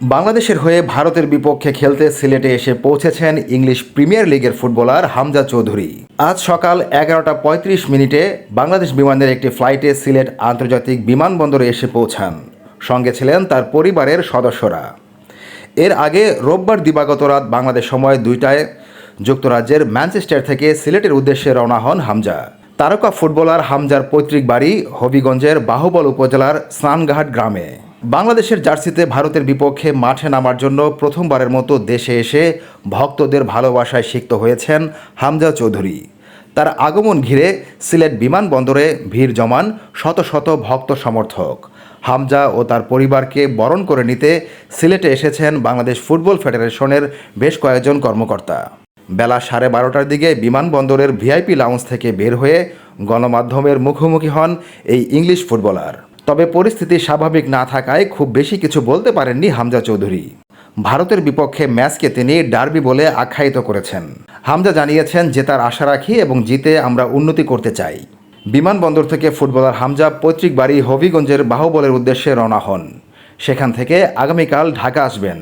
বাংলাদেশের হয়ে ভারতের বিপক্ষে খেলতে সিলেটে এসে পৌঁছেছেন ইংলিশ প্রিমিয়ার লিগের ফুটবলার হামজা চৌধুরী। আজ সকাল এগারোটা পঁয়ত্রিশ মিনিটে বাংলাদেশ বিমানের একটি ফ্লাইটে সিলেট আন্তর্জাতিক বিমানবন্দরে এসে পৌঁছান। সঙ্গে ছিলেন তার পরিবারের সদস্যরা। এর আগে রোববার দিবাগত রাত বাংলাদেশ সময় দুইটায় যুক্তরাজ্যের ম্যানচেস্টার থেকে সিলেটের উদ্দেশ্যে রওনা হন হামজা। তারকা ফুটবলার হামজার পৈতৃক বাড়ি হবিগঞ্জের বাহুবল উপজেলার স্নানঘাট গ্রামে। বাংলাদেশের জার্সিতে ভারতের বিপক্ষে মাঠে নামার জন্য প্রথমবারের মতো দেশে এসে ভক্তদের ভালোবাসায় সিক্ত হয়েছেন হামজা চৌধুরী। তার আগমন ঘিরে সিলেট বিমানবন্দরে ভিড় জমান শত শত ভক্ত সমর্থক। হামজা ও তার পরিবারকে বরণ করে নিতে সিলেটে এসেছেন বাংলাদেশ ফুটবল ফেডারেশনের বেশ কয়েকজন কর্মকর্তা। বেলা সাড়ে বারোটার দিকে বিমানবন্দরের ভিআইপি লাউঞ্জ থেকে বের হয়ে গণমাধ্যমের মুখোমুখি হন এই ইংলিশ ফুটবলার। তবে পরিস্থিতি স্বাভাবিক না থাকায় খুব বেশি কিছু বলতে পারেননি হামজা চৌধুরী। ভারতের বিপক্ষে ম্যাচকে তিনি ডার্বি বলে আখ্যায়িত করেছেন। হামজা জানিয়েছেন, জেতার আশা রাখি এবং জিতে আমরা উন্নতি করতে চাই। বিমানবন্দর থেকে ফুটবলার হামজা পৈতৃক বাড়ি হবিগঞ্জের বাহুবলের উদ্দেশ্যে রওনা হন। সেখান থেকে আগামীকাল ঢাকা আসবেন।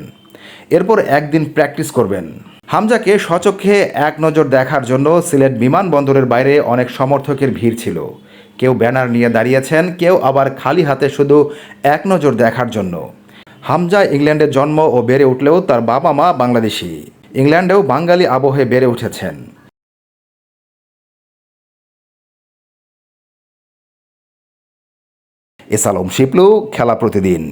এরপর একদিন প্র্যাকটিস করবেন। হামজাকে সচক্ষে এক নজর দেখার জন্য সিলেট বিমানবন্দরের বাইরে অনেক সমর্থকের ভিড় ছিল। কেউ ব্যানার নিয়ে দাঁড়িয়েছেন, কেউ আবার খালি হাতে শুধু এক নজর দেখার জন্য। হামজা ইংল্যান্ডে জন্ম ও বেড়ে উঠলেও তার বাবা মা বাংলাদেশি। ইংল্যান্ডেও বাঙালি আবহে বেড়ে উঠেছেন। এসালম শিপলু, খেলা প্রতিদিন।